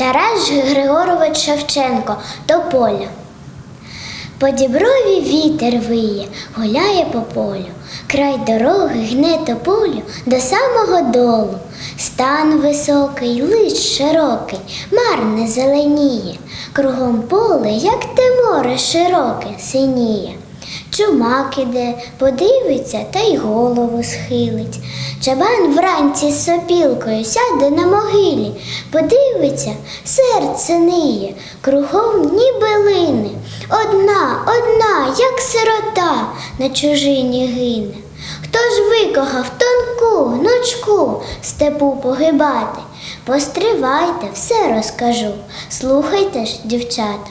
Тарас Григорович Шевченко Тополя. По діброві вітер виє, гуляє по полю, край дороги гне тополю до самого долу. Стан високий, лиш широкий, марне зеленіє, кругом поле, як те море широке, синіє. Чумак іде, подивиться та й голову схилить. Чабан вранці з сопілкою сяде на могилі, подивиться, серце ниє, кругом ніби лине. Одна, одна, як сирота на чужині гине. Хто ж викохав тонку ночку степу погибати? Постривайте, все розкажу. Слухайте ж, дівчата.